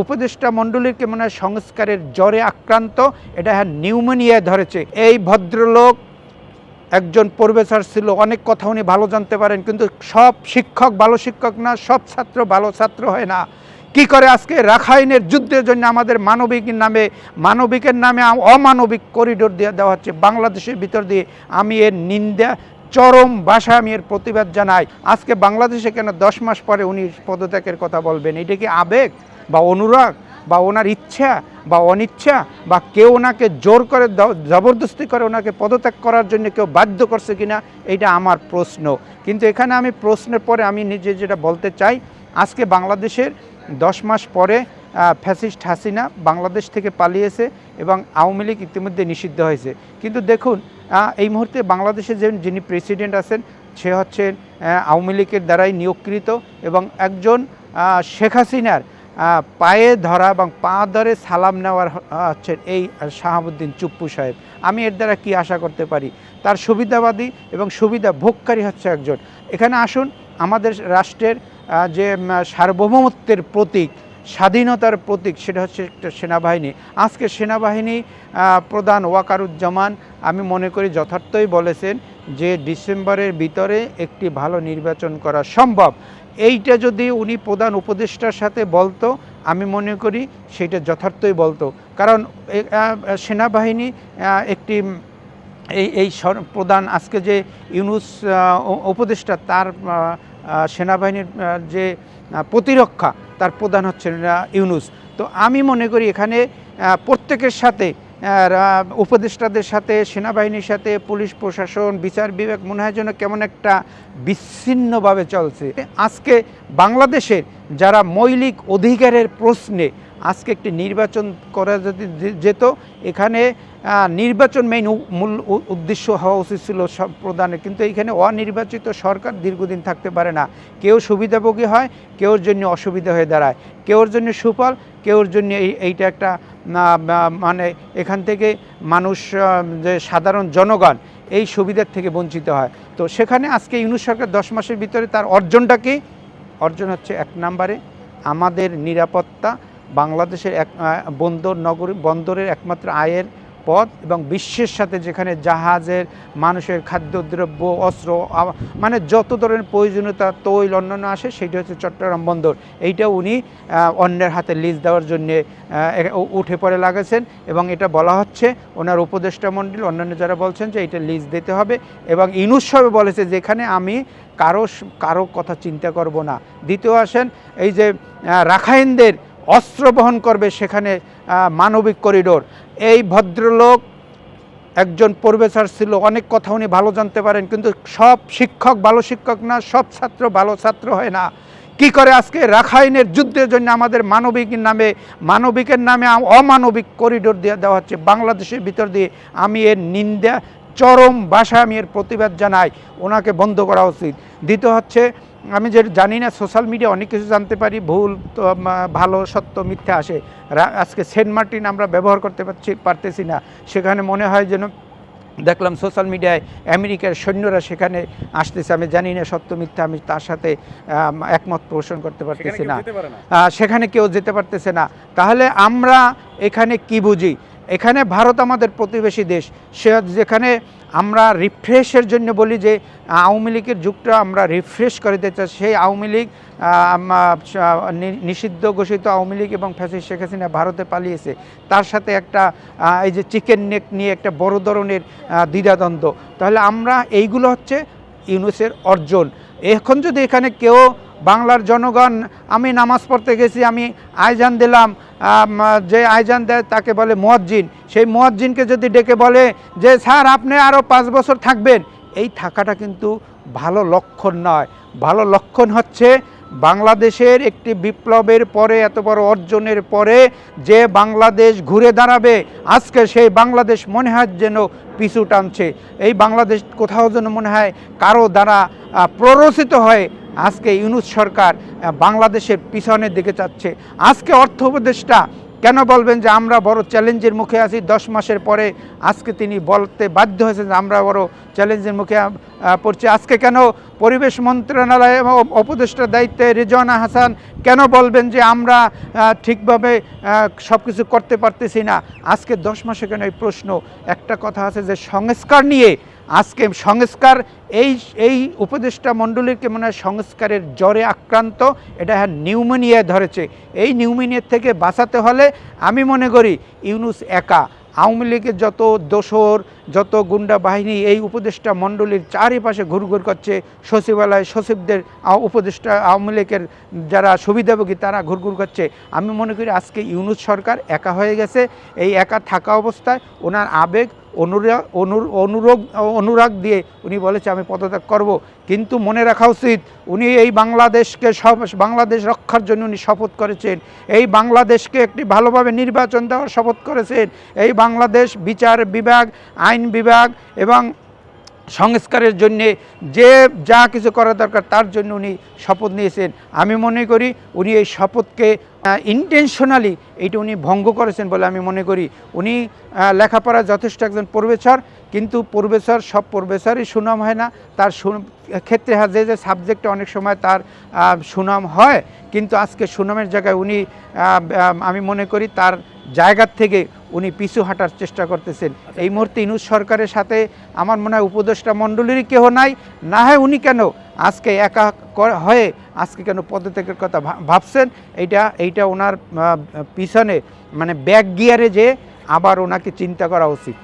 উপদেষ্টা মণ্ডলীকে মনে হয় সংস্কারের জ্বরে আক্রান্ত? এটা হ্যাঁ নিউমোনিয়ায় ধরেছে। এই ভদ্রলোক একজন প্রফেসর ছিল, অনেক কথা উনি ভালো জানতে পারেন, কিন্তু সব শিক্ষক ভালো শিক্ষক না, সব ছাত্র ভালো ছাত্র হয় না। কি করে আজকে রাখাইনের যুদ্ধের জন্য আমাদের মানবিক নামে, মানবিকের নামে অমানবিক করিডোর দিয়ে দেওয়া হচ্ছে, বাংলাদেশের ভিতর দিয়ে আমি এর নিন্দা, চরম ভাষায় আমি এর প্রতিবাদ জানাই। আজকে বাংলাদেশে কেন দশ মাস পরে উনি পদত্যাগের কথা বলবেন? এটা কি আবেগ? বা অনুরাগ বা ওনার ইচ্ছা বা অনিচ্ছা বা কেউ ওনাকে জোর করে জবরদস্তি করে ওনাকে পদত্যাগ করার জন্য কেউ বাধ্য করছে কিনা এটা আমার প্রশ্ন। কিন্তু এখানে আমি প্রশ্নের পরে আমি নিজে যেটা বলতে চাই, আজকে বাংলাদেশের দশ মাস পরে ফ্যাসিস্ট হাসিনা বাংলাদেশ থেকে পালিয়েছে এবং আওয়ামী লীগ ইতিমধ্যে নিষিদ্ধ হয়েছে। কিন্তু দেখুন এই মুহূর্তে বাংলাদেশে যে যিনি প্রেসিডেন্ট আছেন, সে হচ্ছেন আওয়ামী লীগের দ্বারাই নিয়োগকৃত এবং একজন শেখ হাসিনার পায়ে ধরা এবং পা ধরে সালাম নেওয়ার হচ্ছেন এই শাহাবুদ্দিন চুপ্পু সাহেব। আমি এর দ্বারা কি আশা করতে পারি? তার সুবিধাবাদী এবং সুবিধা ভোগকারী হচ্ছে একজন। এখানে আসুন, আমাদের রাষ্ট্রের যে সার্বভৌমত্বের প্রতীক, স্বাধীনতার প্রতীক, সেটা হচ্ছে একটা সেনাবাহিনী। আজকে সেনাবাহিনী প্রধান ওয়াকারুজ্জামান, আমি মনে করি যথার্থই বলেছেন যে ডিসেম্বরের ভিতরে একটি ভালো নির্বাচন করা সম্ভব। এইটা যদি উনি প্রধান উপদেষ্টার সাথে বলতো, আমি মনে করি সেটা যথার্থই বলতো। কারণ সেনাবাহিনী একটি, এই এই প্রধান আজকে যে ইউনুস উপদেষ্টা, তার সেনাবাহিনীর যে প্রতিরক্ষা, তার প্রধান হচ্ছেন ইউনুস। তো আমি মনে করি এখানে প্রত্যেকের সাথে উপদেষ্টাদের সাথে, সেনাবাহিনীর সাথে, পুলিশ প্রশাসন, বিচার বিভাগ মনে হয় যেন কেমন একটা বিচ্ছিন্নভাবে চলছে। আজকে বাংলাদেশের যারা মৌলিক অধিকারের প্রশ্নে আজকে একটি নির্বাচন করা যদি যেত, এখানে নির্বাচন মেইন মূল উদ্দেশ্য হওয়া উচিত ছিল সব প্রদানের কিন্তু এইখানে অনির্বাচিত সরকার দীর্ঘদিন থাকতে পারে না। কেউ সুবিধাভোগী হয়, কেউর জন্য অসুবিধা হয়ে দাঁড়ায়। কেউর জন্য সুফল, কেউর জন্য এই এইটা একটা মানে এখান থেকে মানুষ যে সাধারণ জনগণ, এই সুবিধার থেকে বঞ্চিত হয়। তো সেখানে আজকে ইউনুস সরকার দশ মাসের ভিতরে তার অর্জনটা কি অর্জন হচ্ছে এক নম্বরে। আমাদের নিরাপত্তা বাংলাদেশের এক বন্দর নগরী বন্দরের একমাত্র আয়ের পথ এবং বিশ্বের সাথে যেখানে জাহাজের, মানুষের খাদ্যদ্রব্য, অস্ত্র মানে যত ধরনের প্রয়োজনীয়তা, তৈল অন্যান্য আসে, সেটি হচ্ছে চট্টগ্রাম বন্দর। এইটা উনি অন্যের হাতে লিজ দেওয়ার জন্যে উঠে পড়ে লাগেছেন এবং এটা বলা হচ্ছে, ওনার উপদেষ্টা মণ্ডলী, অন্যান্য যারা বলছেন যে এটা লিজ দিতে হবে এবং ইনুস সবে বলেছে যেখানে আমি কারও কারও কথা চিন্তা করব না। দ্বিতীয় আসেন, এই যে রাখাইনদের অস্ত্র বহন করবে সেখানে মানবিক করিডোর। এই ভদ্রলোক একজন প্রফেসর ছিল, অনেক কথা উনি ভালো জানতে পারেন, কিন্তু সব শিক্ষক ভালো শিক্ষক না, সব ছাত্র ভালো ছাত্র হয় না। কি করে আজকে রাখাইনের যুদ্ধের জন্য আমাদের মানবিক নামে, মানবিকের নামে অমানবিক করিডোর দিয়ে দেওয়া হচ্ছে, বাংলাদেশের ভিতর দিয়ে আমি এর নিন্দা, চরম ভাষায় আমি এর প্রতিবাদ জানাই, ওনাকে বন্ধ করা উচিত। দ্বিতীয় হচ্ছে আমি যে জানি না সোশ্যাল মিডিয়া অনেক কিছু জানতে পারি ভুল তো ভালো সত্য মিথ্যা আসে। আজকে সেন্ট মার্টিন আমরা ব্যবহার করতে পারছি পারতেছি না। সেখানে মনে হয় যেন দেখলাম সোশ্যাল মিডিয়ায় আমেরিকার সৈন্যরা সেখানে আসতেছে আমি জানি না সত্য মিথ্যা আমি তার সাথে একমত পোষণ করতে পারতেছি না। সেখানে কেউ যেতে পারতেছে না। তাহলে আমরা এখানে কি বুঝি? এখানে ভারত আমাদের প্রতিবেশী দেশ। সে যেখানে আমরা রিফ্রেশের জন্য বলি যে, আওয়ামী লীগের যুগটা আমরা রিফ্রেশ করে দিতে চাই। সেই আওয়ামী লীগ নিষিদ্ধ ঘোষিত আওয়ামী লীগ এবং ফ্যাসিস্ট শেখ হাসিনা ভারতে পালিয়েছে। তার সাথে একটা এই যে চিকেন নেক নিয়ে একটা বড় ধরনের দ্বিধাদ্বন্দ্ব। তাহলে আমরা এইগুলো হচ্ছে ইউনুসের অর্জন। এখন যদি এখানে কেউ বাংলার জনগণ, আমি নামাজ পড়তে গেছি, আমি আয়জান দিলাম যে আয়জান দেয় তাকে বলে মুয়াজ্জিন। সেই মুয়াজ্জিনকে যদি ডেকে বলে যে, স্যার, আপনি আরও পাঁচ বছর থাকবেন, এই থাকাটা কিন্তু ভালো লক্ষণ নয়। ভালো লক্ষণ হচ্ছে বাংলাদেশের একটি বিপ্লবের পরে, এত বড় অর্জনের পরে, যে বাংলাদেশ ঘুরে দাঁড়াবে, আজকে সেই বাংলাদেশ মনে হয় যেন পিছু টানছে। এই বাংলাদেশ কোথাও যেন মনে হয় কারও দ্বারা প্ররোচিত হয়ে আজকে ইউনুস সরকার বাংলাদেশের পিছনের দিকে যাচ্ছে। আজকে অর্থ উপদেষ্টা কেন বলবেন যে আমরা বড় চ্যালেঞ্জের মুখে আছি? দশ মাসের পরে আজকে তিনি বলতে বাধ্য হয়েছেন যে আমরা বড় চ্যালেঞ্জের মুখে পড়ছি। আজকে কেন পরিবেশ মন্ত্রণালয় এবং উপদেষ্টার দায়িত্বে রেজওয়ানা হাসান কেন বলবেন যে আমরা ঠিকভাবে সব কিছু করতে পারতেছি না? আজকে দশ মাসে কেন এই প্রশ্ন? একটা কথা আছে যে সংস্কার নিয়ে আজকে সংস্কার, এই এই উপদেষ্টা মণ্ডলীকে মনে হয়, সংস্কারের জ্বরে আক্রান্ত, এটা হ্যাঁ নিউমোনিয়ায় ধরেছে। এই নিউমোনিয়ার থেকে বাঁচাতে হলে আমি মনে করি ইউনুস একা। আওয়ামী লীগের যত দোসর যত গুন্ডা বাহিনী এই উপদেষ্টা মণ্ডলীর চারিপাশে ঘুরঘুর করছে, সচিবালয় সচিবদের উপদেষ্টা আওয়ামী লীগের যারা সুবিধাভোগী তারা ঘুরঘুর করছে। আমি মনে করি আজকে ইউনুস সরকার একা হয়ে গেছে, এই একা থাকা অবস্থায় ওনার আবেগ অনুরাগ অনুর অনুরোগ, অনুরাগ দিয়ে উনি বলেছে, আমি পদত্যাগ করব। কিন্তু মনে রাখা উচিত, উনি এই বাংলাদেশকে সব বাংলাদেশ রক্ষার জন্য উনি শপথ করেছেন। এই বাংলাদেশকে একটি ভালোভাবে নির্বাচন দেওয়ার শপথ করেছেন। এই বাংলাদেশ বিচার বিভাগ আইন বিভাগ এবং সংস্কারের জন্যে যে যা কিছু করা দরকার তার জন্য উনি শপথ নিয়েছেন। আমি মনে করি উনি এই শপথকে ইন্টেনশনালি এইটা উনি ভঙ্গ করেছেন বলে আমি মনে করি। উনি লেখাপড়া যথেষ্ট একজন প্রফেসর কিন্তু প্রফেসর সব প্রফেসরই সুনাম হয় না। তার ক্ষেত্রে হ্যাঁ, যে যে সাবজেক্টে অনেক সময় তার সুনাম হয় কিন্তু আজকে সুনামের জায়গায় উনি আমি মনে করি তার জায়গার থেকে উনি পিছু হাঁটার চেষ্টা করতেছেন। এই মুহূর্তে ইনুজ সরকারের সাথে আমার মনে হয় উপদেষ্টা মণ্ডলীরই কেহ নাই না হয় উনি কেন আজকে একা হয়ে আজকে কেন পদত্যাগের কথা ভাবছেন এইটা এইটা ওনার পিছনে মানে ব্যাক গিয়ারে যে আবার ওনাকে চিন্তা করা উচিত।